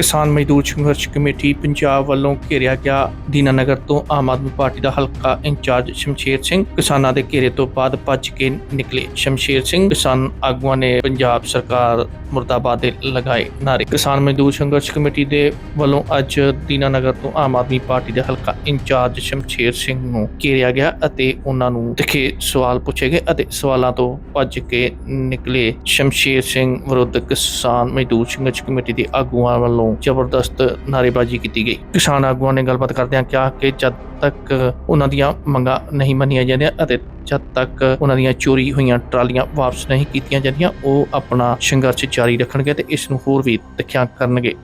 ਕਿਸਾਨ ਮਜ਼ਦੂਰ ਸੰਘਰਸ਼ ਕਮੇਟੀ ਪੰਜਾਬ ਵੱਲੋਂ ਘੇਰਿਆ ਗਿਆ ਦੀਨਾਨਗਰ ਤੋਂ ਆਮ ਆਦਮੀ ਪਾਰਟੀ ਦਾ ਹਲਕਾ ਇੰਚਾਰਜ ਸ਼ਮਸ਼ੇਰ ਸਿੰਘ। ਕਿਸਾਨਾਂ ਦੇ ਘੇਰੇ ਤੋਂ ਬਾਅਦ ਭੱਜ ਕੇ ਨਿਕਲੇ ਸ਼ਮਸ਼ੇਰ ਸਿੰਘ। ਕਿਸਾਨ ਆਗੂਆਂ ਨੇ ਪੰਜਾਬ ਸਰਕਾਰ ਮੁਰਦਾਬਾਦ ਦੇ ਲਗਾਏ ਨਾਰੇ ਕਿਸਾਨ ਮਜ਼ਦੂਰ ਸੰਘਰਸ਼ ਕਮੇਟੀ ਦੇ ਵੱਲੋਂ ਅੱਜ ਦੀਨਾਨਗਰ ਤੋਂ ਆਮ ਆਦਮੀ ਪਾਰਟੀ ਦੇ ਹਲਕਾ ਇੰਚਾਰਜ ਸ਼ਮਸ਼ੇਰ ਸਿੰਘ ਨੂੰ ਘੇਰਿਆ ਗਿਆ ਅਤੇ ਉਹਨਾਂ ਨੂੰ ਤਿੱਖੇ ਸਵਾਲ ਪੁੱਛੇ ਗਏ ਅਤੇ ਸਵਾਲਾਂ ਤੋਂ ਭੱਜ ਕੇ ਨਿਕਲੇ ਸ਼ਮਸ਼ੇਰ ਸਿੰਘ ਵਿਰੁੱਧ ਕਿਸਾਨ ਮਜ਼ਦੂਰ ਸੰਘਰਸ਼ ਕਮੇਟੀ ਦੇ ਆਗੂਆਂ ਵੱਲੋਂ ਜ਼ਬਰਦਸਤ ਨਾਅਰੇਬਾਜ਼ੀ ਕੀਤੀ ਗਈ। ਕਿਸਾਨ ਆਗੂਆਂ ਨੇ ਗੱਲਬਾਤ ਕਰਦਿਆਂ ਕਿਹਾ ਕਿ ਜਦ ਤੱਕ ਉਹਨਾਂ ਦੀਆਂ ਮੰਗਾਂ ਨਹੀਂ ਮੰਨੀਆਂ ਜਾਂਦੀਆਂ ਅਤੇ ਜਦ ਤੱਕ ਉਹਨਾਂ ਦੀਆਂ ਚੋਰੀ ਹੋਈਆਂ ਟਰਾਲੀਆਂ ਵਾਪਸ ਨਹੀਂ ਕੀਤੀਆਂ ਜਾਂਦੀਆਂ, ਉਹ ਆਪਣਾ ਸੰਘਰਸ਼ ਜਾਰੀ ਰੱਖਣਗੇ ਤੇ ਇਸ ਨੂੰ ਹੋਰ ਵੀ ਤਿੱਖਿਆ ਕਰਨਗੇ।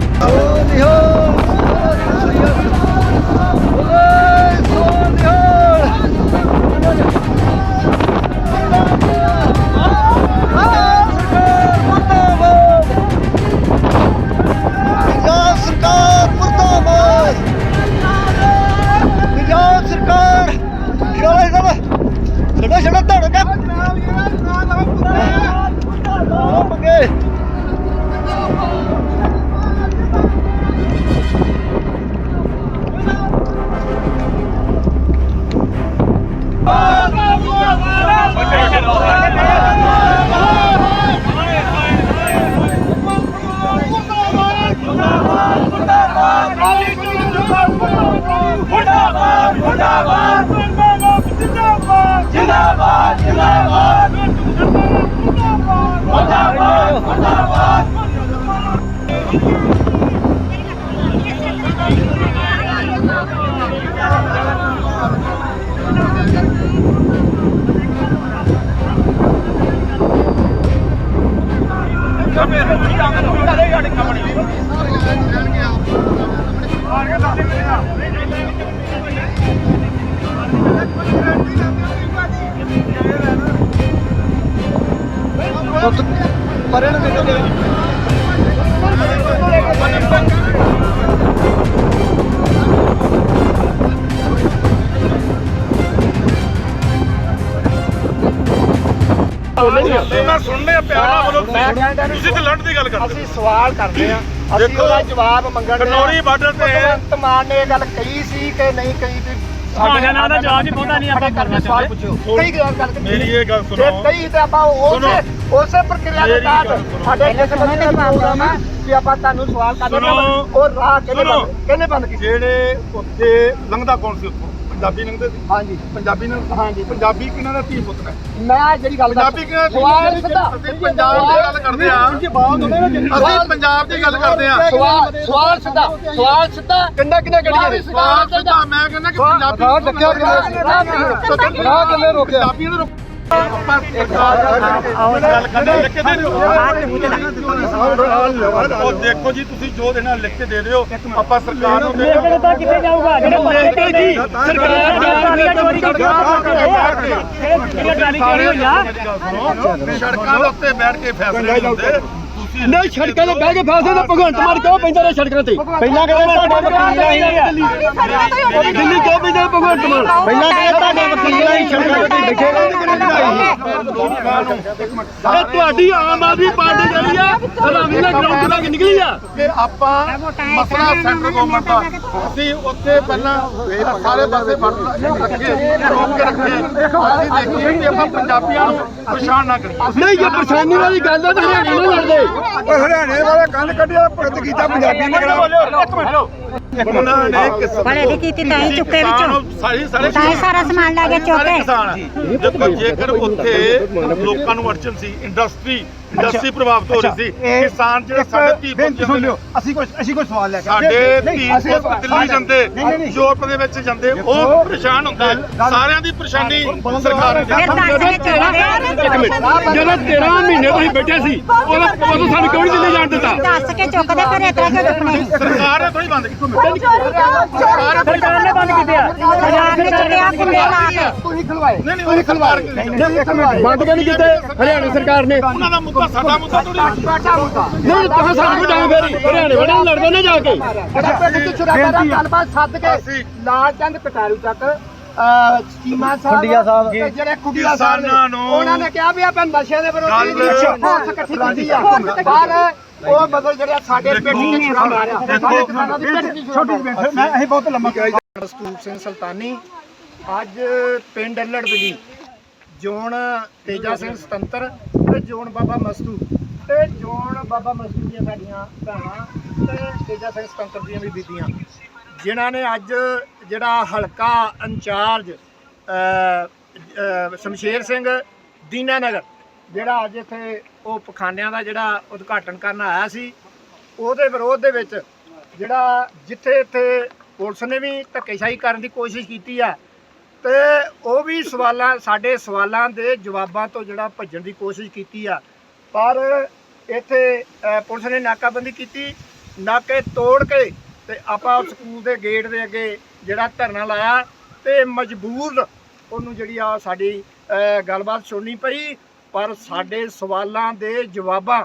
ਪੰਜਾਬ ਸਰਕਾਰ ਮੁਰਦਾਬਾਦ ਪੰਜਾਬ ਸਰਕਾਰ ਸ਼ੋਲੇ ਸਭ ਛੜਾ ਛੜਾ ਧੜ ਕੇ ਮੰਗੇ ਮੈਂ ਸੁਣਨੇ ਆ ਪਿਆਰ ਨਾਲ ਬੋਲੋ ਮੈਂ ਕਹਿੰਦਾ ਤੁਸੀਂ ਤੇ ਲੜਨ ਦੀ ਗੱਲ ਕਰਦੇ ਅਸੀਂ ਸਵਾਲ ਕਰਦੇ ਆ ਅਸੀਂ ਦੇਖੋ, ਉਹਦਾ ਜਵਾਬ ਮੰਗਣ ਡਏ ਆ। ਖਨੌਰੀ ਬਾਰਡਰ ਤੇ- ਭਗਵੰਤ ਮਾਨ ਨੇ ਇਹ ਗੱਲ ਕਹੀ ਸੀ ਕਿ ਨਹੀਂ ਕਹੀ ਵੀ ਤੁਹਾਡੇ ਨਾਲ ਦਾ ਜਵਾਬ ਹੀ ਪਾਉਂਦਾ ਨਹੀਂ ਆਪਾਂ ਸਾਡੇ ਕਰਨਾ ਸਵਾਲ ਚਾਹੁੰਦੇ। ਪੁੱਛੋ ਕਈ ਗੱਲ ਕਰਕੇ ਮੇਰੀ ਇਹ ਗੱਲ ਜੇ ਸੁਣੋ ਕਈ ਤੇ ਆਪਾਂ ਉਸੇ ਉਸੇ ਪ੍ਰਕਿਰਿਆ ਦੇ ਮੇਰੀ ਗੱਲ ਤਹਿਤ ਸੁਣੋ। ਸਾਡੇ ਕਿਸੇ ਬੰਦੇ ਦਾ ਪ੍ਰੋਗਰਾਮ ਹੈ ਕਿ ਆਪਾਂ ਤੁਹਾਨੂੰ ਸਵਾਲ ਕਰਦੇ ਸੁਣੋ। ਉਹ ਰਾਹ ਕਿਹਨੇ ਸੁਣੋ। ਬੰਦ ਕਿਹਨੇ ਬੰਦ ਕੀਤੀ ਜਿਹੜੇ ਉੱਥੇ ਲੰਘਦਾ ਕੌਣ ਸੀ ਉੱਥੋਂ ਪੰਜਾਬੀ ਲੰਘਦੇ ਸੀ? ਹਾਂਜੀ। ਪੰਜਾਬੀ ਨਾਲ ਹਾਂਜੀ। ਪੰਜਾਬੀ ਕਿਹਨਾਂ ਦਾ ਧੀ ਪੁੱਤ ਹੈ ਮੈਂ ਜਿਹੜੀ ਗੱਲ ਪੰਜਾਬੀ ਕਿਹਨਾਂ ਦੀ ਸਵਾਲ ਸਿੱਧਾ ਅਸੀਂ ਪੰਜਾਬ ਦੀ ਗੱਲ ਕਰਦੇ ਆ ਅਸੀਂ ਪੰਜਾਬ ਦੀ ਗੱਲ ਕਰਦੇ ਆ ਸਵਾਲ ਸਵਾਲ ਸਿੱਧਾ ਸਵਾਲ ਸਿੱਧਾ ਕਿੰਨਾ ਕਿੰਨਾ ਗੱਡੀਆਂ ਸਵਾਲ ਸਿੱਧਾ ਮੈਂ ਕਹਿੰਦਾ ਕਿ ਪੰਜਾਬੀ ਰਾਹ ਕਿਵੇਂ ਰੋਕਿਆ ਪੰਜਾਬੀਆਂ ਨੂੰ ਦੇ ਦਿਓ ਉਹ ਦੇਖੋ ਜੀ ਤੁਸੀਂ ਜੋ ਦੇਣਾ ਲਿਖ ਕੇ ਦੇ ਦਿਓ ਆਪਾਂ ਸਰਕਾਰ ਨੂੰ ਦੇ ਲੇਕਿਨ ਤਾਂ ਕਿੱਥੇ ਜਾਊਗਾ? ਜਿਹੜੇ ਪੱਕੇ ਜੀ ਸਰਕਾਰ ਟਰਾਲੀਆਂ ਚੋਰੀ ਕਰਕੇ ਜਿਹੜੇ ਟਰਾਲੀ ਚੋਰੀ ਹੋਈ ਆ ਸੜਕਾਂ ਦੇ ਉੱਤੇ ਬੈਠ ਕੇ ਫੈਸਲੇ ਹੁੰਦੇ। ਨਹੀਂ ਸੜਕਾਂ ਤੇ ਬਹਿ ਕੇ ਫਾਸਲੇ ਦਾ ਭਗਵੰਤ ਮਾਨ ਕਿਉਂ ਪੈਂਦਾ ਰਿਹਾ ਸੜਕਾਂ ਤੇ? ਪਹਿਲਾਂ ਕਹਿੰਦੇ ਤੁਹਾਡੇ ਵਕੀਲ ਆਈ ਦਿੱਲੀ? ਕਿਉਂ ਪੈਂਦਾ ਭਗਵੰਤ ਮਾਨ? ਪਹਿਲਾਂ ਕਹਿੰਦੇ ਤੁਹਾਡੇ ਵਕੀਲ ਆਈ ਸੜਕਾਂ ਤੇ ਬੈਠੇ ਰਹਿੰਦੇ ਕਿਹਨੇ ਬਣਾਈ ਇਹ ਤੁਹਾਡੀ ਆਮ ਆਦਮੀ ਪਾਰਟੀ ਜਿਹੜੀ ਆ ਹਰਾਮੀ ਨਾਲ ਗਰਾਊਂਡ ਕਰਾ ਕੇ ਨਿਕਲੀ ਆ। ਕਿ ਆਪਾਂ ਮਸਲਾ ਸੈਂਟਰ ਗਵਰਨਮੈਂਟ ਦਾ। ਅਸੀਂ ਉੱਥੇ ਪਹਿਲਾਂ ਸਾਰੇ ਪਾਸੇ ਫੜ ਰੱਖੇ ਰੋਕ ਕੇ ਰੱਖੇ। ਅਸੀਂ ਦੇਖੀਏ ਕਿ ਆਪਾਂ ਪੰਜਾਬੀਆਂ ਨੂੰ ਪਛਾਣ ਨਾ ਕਰੀਏ। ਨਹੀਂ ਇਹ ਪਰੇਸ਼ਾਨੀ ਵਾਲੀ ਗੱਲ ਆ ਤਾਂ ਹਰਿਆਣੇ ਨਾਲ ਲੜਦੇ। ਹਰਿਆਣੇ ਵਾਲੇ ਕੰਨ ਕੱਢਿਆ ਪੁੱਤ ਕੀਤਾ ਪੰਜਾਬੀ ਨੇ ਉਹਨਾਂ ਨੇ ਕਿਸ ਭਲੇ ਦੀ ਕੀਤੀ ਤਾਂ ਹੀ ਚੁੱਕੇ ਕਿਸਾਨ ਵਿੱਚੋਂ। ਨੂੰ ਸਾਰੀ ਸਾਰੇ ਤਾਂ ਹੀ ਸਾਰਾ ਸਮਾਨ ਲੈ ਕੇ ਚੁੱਕ ਸਾਰੇ ਕੇ। ਕਿਸਾਨ। ਆ। ਦੇਖੋ ਜੇਕਰ ਉੱਥੇ ਲੋਕਾਂ ਨੂੰ ਅੜਚਨ ਸੀ ਇੰਡਸਟਰੀ ਇੰਡਸਟਰੀ ਪ੍ਰਭਾਵਿਤ ਹੋ ਰਹੀ ਸੀ ਕਿਸਾਨ ਜਿਹੜੇ ਸਾਡੇ ਧੀ ਪੁੱਤ ਅਸੀਂ ਕੁਝ ਅਸੀਂ ਕੋਈ ਸਵਾਲ ਲੈ ਸਾਡੇ ਧੀ ਪੁੱਤ ਦਿੱਲੀ ਜਾਂਦੇ ਯੂਰਪ ਦੇ ਵਿੱਚ ਜਾਂਦੇ ਉਹ ਪਰੇਸ਼ਾਨ ਹੁੰਦੇ ਸਾਰਿਆਂ ਦੀ ਪਰੇਸ਼ਾਨੀ ਸਰਕਾਰ ਕੇ ਜਦੋਂ 13 ਮਹੀਨੇ ਤੁਸੀਂ ਬੈਠੇ ਸੀ ਉਦੋਂ ਸਾਨੂੰ ਕਿਉਂ ਨਹੀਂ ਦਿੱਲੀ ਜਾਣ ਦਿੱਤਾ ਦੱਸ ਕੇ ਚੁੱਕਦੇ ਫਿਰ ਇਤਰਾ ਕਿਉਂ ਚੁੱਕਣੇ ਸਰਕਾਰ ਨੇ ਥੋੜੀ ਬੰਦ ਕੀਤੀ ਸਰਕਾਰ ਨੇ ਬੰਦ ਕੀਤੇ ਆ ਲਾ ਕੇ ਤੁਸੀਂ ਖਲਵਾਏ। ਨਹੀਂ ਨਹੀਂ ਉਹ ਖਲਵਾਰ ਕੇ ਨਹੀਂ। ਬੰਦ ਕਿਉਂ ਨਹੀਂ ਕੀਤੇ ਹਰਿਆਣਾ ਸਰਕਾਰ ਨੇ। ਉਹਨਾਂ ਦਾ ਮੁੱਦਾ ਸਾਡਾ ਮੁੱਦਾ ਥੋੜੀ ਨਹੀਂ ਤੁਸੀਂ ਸਾਨੂੰ ਵੀ ਡਾਂਗ ਫੇਰੀ ਹਰਿਆਣੇ ਵਾਲੇ ਨਾਲ ਲੜਦੇ ਨੇ ਜਾ ਕੇ। ਗੱਲਬਾਤ ਸੱਦ ਕੇ ਲਾਲ ਚੰਦ ਕਟਾਰੂ ਤੱਕ ਚੀਮਾ ਸਾਹਿਬ ਖੁੱਡੀਆ ਸਾਹਿਬ। ਤੇ ਜਿਹੜੇ ਕੁੜੀਆ ਸਾਹਿਬ ਨੇ ਕਿਸਾਨਾਂ ਨੂੰ ਉਹਨਾਂ ਨੇ ਕਿਹਾ ਵੀ ਆਪਾਂ ਨਸ਼ੇ ਦੇ ਵਿਰੁੱਧ ਫੋਰਸ ਇਕੱਠੀ ਕੀਤੀ ਆ। ਪਰ ਉਹ ਮਤਲਬ ਜਿਹੜਾ ਸਾਡੇ ਪਿੰਡ ਦੇ ਛੁਰਾ ਮਾਰਿਆ। ਸਾਡੇ ਕਿਸਾਨਾਂ ਦੀ ਪਿੰਡ ਦੀ ਛੋਟੀ ਮੈਂ ਅਸੀਂ ਬਹੁਤ ਲੰਮਾ ਮਸਤੂਬ ਸਿੰਘ ਸੁਲਤਾਨੀ, ਅੱਜ ਪਿੰਡ ਅੱਲੜਬਲੀ ਜੋਨ ਤੇਜਾ ਸਿੰਘ ਸੁਤੰਤਰ ਤੇ ਜੋਨ ਬਾਬਾ ਮਸਤੂ। ਤੇ ਜੋਨ ਬਾਬਾ ਮਸਤੂ ਦੀਆਂ ਸਾਡੀਆਂ ਭੈਣਾਂ ਤੇ ਤੇਜਾ ਸਿੰਘ ਸੁਤੰਤਰ ਦੀਆਂ ਵੀ ਬੀਬੀਆਂ। ਜਿਨ੍ਹਾਂ ਨੇ ਅੱਜ ਜਿਹੜਾ ਹਲਕਾ ਇੰਚਾਰਜ ਸ਼ਮਸ਼ੇਰ ਸਿੰਘ ਦੀਨਾਨਗਰ, ਜਿਹੜਾ ਅੱਜ ਇੱਥੇ ਉਹ ਪਖਾਨਿਆਂ ਦਾ ਜਿਹੜਾ ਉਦਘਾਟਨ ਕਰਨ ਆਇਆ ਸੀ, ਉਹਦੇ ਵਿਰੋਧ ਦੇ ਵਿੱਚ ਜਿਹੜਾ ਜਿੱਥੇ ਇੱਥੇ ਪੁਲਿਸ ਨੇ ਵੀ ਧੱਕੇਸ਼ਾਹੀ ਕਰਨ ਦੀ ਕੋਸ਼ਿਸ਼ ਕੀਤੀ ਆ। ਤੇ ਉਹ ਵੀ ਸਵਾਲਾਂ, ਸਾਡੇ ਸਵਾਲਾਂ ਦੇ ਜਵਾਬਾਂ ਤੋਂ ਜਿਹੜਾ ਭੱਜਣ ਦੀ ਕੋਸ਼ਿਸ਼ ਕੀਤੀ ਆ। ਪਰ ਇੱਥੇ ਪੁਲਿਸ ਨੇ ਨਾਕਾਬੰਦੀ ਕੀਤੀ, ਨਾਕੇ ਤੋੜ ਕੇ ਤੇ ਆਪਾਂ ਸਕੂਲ ਦੇ ਗੇਟ ਦੇ ਅੱਗੇ ਜਿਹੜਾ ਧਰਨਾ ਲਾਇਆ ਤੇ ਮਜਬੂਰ ਉਹਨੂੰ ਜਿਹੜੀ ਆ ਸਾਡੀ ਗੱਲਬਾਤ ਸੁਣਨੀ ਪਈ। ਪਰ ਸਾਡੇ ਸਵਾਲਾਂ ਦੇ ਜਵਾਬਾਂ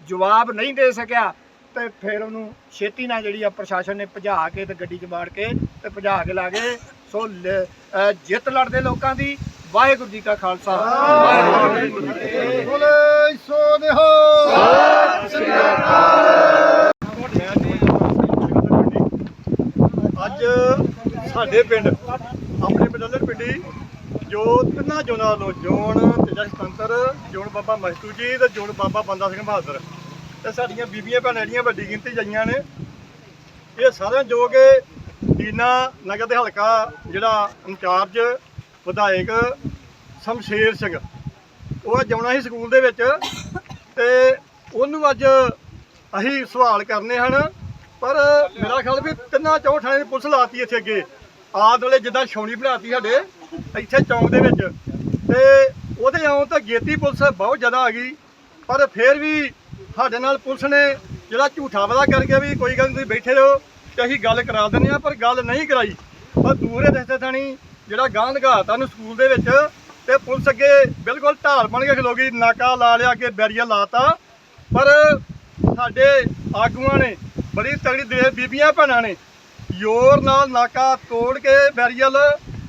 ਜਵਾਬ ਨਹੀਂ ਦੇ ਸਕਿਆ। ਤੇ ਫਿਰ ਉਹਨੂੰ ਛੇਤੀ ਨਾਲ ਜਿਹੜੀ ਆ ਪ੍ਰਸ਼ਾਸਨ ਨੇ ਭਜਾ ਕੇ ਤੇ ਗੱਡੀ 'ਚ ਮਾਰ ਕੇ ਤੇ ਭਜਾ ਕੇ ਲਾ ਗਏ। ਸੋ ਜਿੱਤ ਲੜਦੇ ਲੋਕਾਂ ਦੀ। ਵਾਹਿਗੁਰੂ ਜੀ ਕਾ ਖਾਲਸਾ। ਵਾਹਿਗੁਰੂ ਜੀ ਕੀ ਫਤਿਹ ਬੋਲੇ ਸੋ ਦੇਹੋ ਅੱਜ ਸਾਡੇ ਪਿੰਡ ਆਪਣੇ ਪਿੰਡਲਰ ਪਿੰਡੀ ਜੋ ਤਿੰਨਾਂ ਜੋਨਾਂ ਵੱਲੋਂ ਜੋਨ ਤੇਜਾ ਸਤੰਤਰ ਜੋਨ ਬਾਬਾ ਮਸਤੂ ਜੀ ਤੇ ਜੋਨ ਬਾਬਾ ਬੰਦਾ ਸਿੰਘ ਬਹਾਦਰ। ਤੇ ਸਾਡੀਆਂ ਬੀਬੀਆਂ ਭੈਣਾਂ ਜਿਹੜੀਆਂ ਵੱਡੀ ਗਿਣਤੀ 'ਚ ਆਈਆਂ ਨੇ, ਇਹ ਸਾਰਿਆਂ ਜੋ ਕਿ ਦੀਨਾ ਨਗਰ ਦੇ ਹਲਕਾ ਜਿਹੜਾ ਇੰਚਾਰਜ, ਵਿਧਾਇਕ ਸ਼ਮਸ਼ੇਰ ਸਿੰਘ, ਉਹ ਅੱਜ ਆਉਣਾ ਸੀ ਸਕੂਲ ਦੇ ਵਿੱਚ ਤੇ ਉਹਨੂੰ ਅੱਜ ਅਸੀਂ ਸਵਾਲ ਕਰਨੇ ਹਨ, ਪਰ ਮੇਰਾ ਖਿਆਲ ਵੀ ਤਿੰਨਾਂ ਚੌਂ ਥਾਣੇ ਦੀ ਪੁਲਿਸ ਲਾਤੀ ਇੱਥੇ ਅੱਗੇ। ਆਦ ਵੇਲੇ ਜਿੱਦਾਂ ਛਾਉਣੀ ਬਣਾਤੀ ਸਾਡੇ, ਇੱਥੇ ਚੌਂਕ ਦੇ ਵਿੱਚ। ਤੇ ਉਹਦੇ ਆਉਣ ਤਾਂ ਗੇਤੀ ਪੁਲਿਸ ਬਹੁਤ ਜ਼ਿਆਦਾ ਆ ਗਈ, ਪਰ ਫਿਰ ਵੀ ਸਾਡੇ ਨਾਲ ਪੁਲਿਸ ਨੇ ਜਿਹੜਾ ਝੂਠਾ ਵਾਦਾ ਕਰਕੇ ਵੀ ਕੋਈ ਗੱਲ ਨਹੀਂ ਤੁਸੀਂ ਬੈਠੇ ਰਹੋ ਤੇ ਅਸੀਂ ਗੱਲ ਕਰਾ ਦਿੰਦੇ ਆ ਪਰ ਗੱਲ ਨਹੀਂ ਕਰਾਈ। ਪਰ ਦੂਰੇ ਰਸਤੇ ਥਾਣੀ ਜਿਹੜਾ ਗਾਂਧ ਘਾਤਾ ਨੂੰ ਸਕੂਲ ਦੇ ਵਿੱਚ ਤੇ ਪੁਲਿਸ ਅੱਗੇ ਬਿਲਕੁਲ ਢਾਲ ਬਣ ਕੇ ਖਲੋ ਨਾਕਾ ਲਾ ਲਿਆ ਕੇ ਬੈਰੀਅਰ ਲਾਤਾ ਪਰ ਸਾਡੇ ਆਗੂਆਂ ਨੇ, ਬੜੀ ਤਗੜੀ ਦੇ ਬੀਬੀਆਂ ਭੈਣਾਂ ਨੇ, ਜ਼ੋਰ ਨਾਲ ਨਾਕਾ ਤੋੜ ਕੇ ਬੈਰੀਅਲ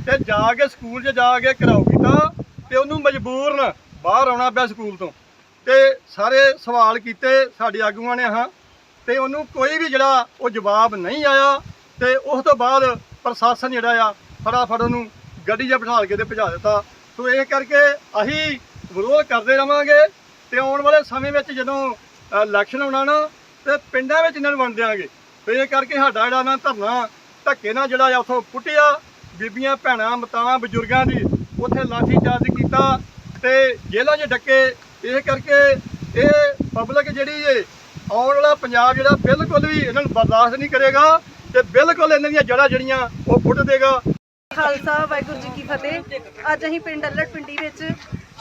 ਤੇ ਜਾ ਕੇ ਸਕੂਲ 'ਚ ਜਾ ਕੇ ਘਰਾਓ ਕੀਤਾ ਤੇ ਉਹਨੂੰ ਮਜਬੂਰਨ ਬਾਹਰ ਆਉਣਾ ਪਿਆ ਸਕੂਲ ਤੋਂ। ਤੇ ਸਾਰੇ ਸਵਾਲ ਕੀਤੇ ਸਾਡੇ ਆਗੂਆਂ ਨੇ ਹਾਂ, ਤੇ ਉਹਨੂੰ ਕੋਈ ਵੀ ਜਿਹੜਾ ਉਹ ਜਵਾਬ ਨਹੀਂ ਆਇਆ, ਤੇ ਉਸ ਤੋਂ ਬਾਅਦ ਪ੍ਰਸ਼ਾਸਨ ਜਿਹੜਾ ਆ ਫਟਾਫਟ ਉਹਨੂੰ ਗੱਡੀ 'ਚ ਬਿਠਾ ਕੇ ਤੇ ਭਜਾ ਦਿੱਤਾ। ਸੋ ਇਹ ਕਰਕੇ ਅਸੀਂ ਵਿਰੋਧ ਕਰਦੇ ਰਵਾਂਗੇ ਤੇ ਆਉਣ ਵਾਲੇ ਸਮੇਂ ਵਿੱਚ ਜਦੋਂ ਇਲੈਕਸ਼ਨ ਆਉਣਾ ਨਾ, ਤੇ ਪਿੰਡਾਂ ਵਿੱਚ ਇਹਨਾਂ ਨੂੰ ਵੰਡ ਦਿਆਂਗੇ। ਤੇ ਇਹ ਕਰਕੇ ਸਾਡਾ ਜਿਹੜਾ ਨਾ ਧਰਨਾ ਧੱਕੇ ਨਾਲ ਜਿਹੜਾ ਆ ਉਥੋਂ ਪੁੱਟਿਆ। ਬੀਬੀਆਂ, ਭੈਣਾਂ, ਮਤਾਵਾਂ, ਬਜ਼ੁਰਗਾਂ ਦੀ ਉੱਥੇ ਲਾਠੀ ਚਾਰਜ ਕੀਤਾ ਤੇ ਜੇਲ੍ਹਾਂ 'ਚ ਡੱਕੇ ਇਹ ਕਰਕੇ ਇਹ ਪਬਲਿਕ ਜਿਹੜੀ ਏ ਆਉਣ ਵਾਲਾ ਪੰਜਾਬ ਜਿਹੜਾ ਬਿਲਕੁਲ ਵੀ ਇਹਨਾਂ ਨੂੰ ਬਰਦਾਸ਼ਤ ਨਹੀਂ ਕਰੇਗਾ ਤੇ ਬਿਲਕੁਲ ਇਹਨਾਂ ਦੀਆਂ ਜੜ੍ਹਾਂ ਜਿਹੜੀਆਂ ਉਹ ਪੁੱਟ ਦੇਗਾ। ਖਾਲਸਾ, ਵਾਹਿਗੁਰੂ ਜੀ ਕੀ ਫਤਿਹ। ਅੱਜ ਅਸੀਂ ਪਿੰਡ ਅੱਲੜ ਪਿੰਡੀ ਵਿੱਚ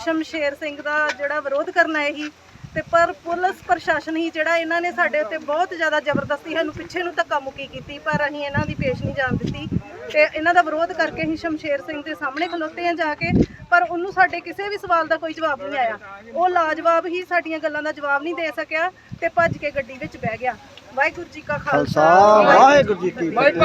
ਸ਼ਮਸ਼ੇਰ ਸਿੰਘ ਦਾ ਜਿਹੜਾ ਵਿਰੋਧ ਕਰਨਾ ਆਏ ਸੀ ਤੇ ਪਰ ਪੁਲਿਸ ਪ੍ਰਸ਼ਾਸਨ ਹੀ ਜਿਹੜਾ ਇਹਨਾਂ ਨੇ ਸਾਡੇ ਉੱਤੇ ਬਹੁਤ ਜ਼ਿਆਦਾ ਜ਼ਬਰਦਸਤੀ ਸਾਨੂੰ ਪਿੱਛੇ ਨੂੰ ਧੱਕਾ ਮੁੱਕੀ ਕੀਤੀ ਪਰ ਅਸੀਂ ਇਹਨਾਂ ਦੀ ਪੇਸ਼ ਨਹੀਂ ਜਾਣ ਦਿੱਤੀ। ਤੇ ਇਹਨਾਂ ਦਾ ਵਿਰੋਧ ਕਰਕੇ ਅਸੀਂ ਸ਼ਮਸ਼ੇਰ ਸਿੰਘ ਦੇ ਸਾਹਮਣੇ ਖਲੋਤੇ ਆ ਜਾ ਕੇ ਪਰ ਉਹਨੂੰ ਸਾਡੇ ਕਿਸੇ ਵੀ ਸਵਾਲ ਦਾ ਕੋਈ ਜਵਾਬ ਨਹੀਂ ਆਇਆ। ਉਹ ਲਾਜਵਾਬ ਹੀ ਸਾਡੀਆਂ ਗੱਲਾਂ ਦਾ ਜਵਾਬ ਨਹੀਂ ਦੇ ਸਕਿਆ ਤੇ ਭੱਜ ਕੇ ਗੱਡੀ ਵਿੱਚ ਬਹਿ ਗਿਆ। ਵਾਹਿਗੁਰੂ ਜੀ ਕਾ ਖਾਲਸਾ ਵਾਹਿਗੁਰੂ ਜੀ ਕੀ ਫਤਿਹ।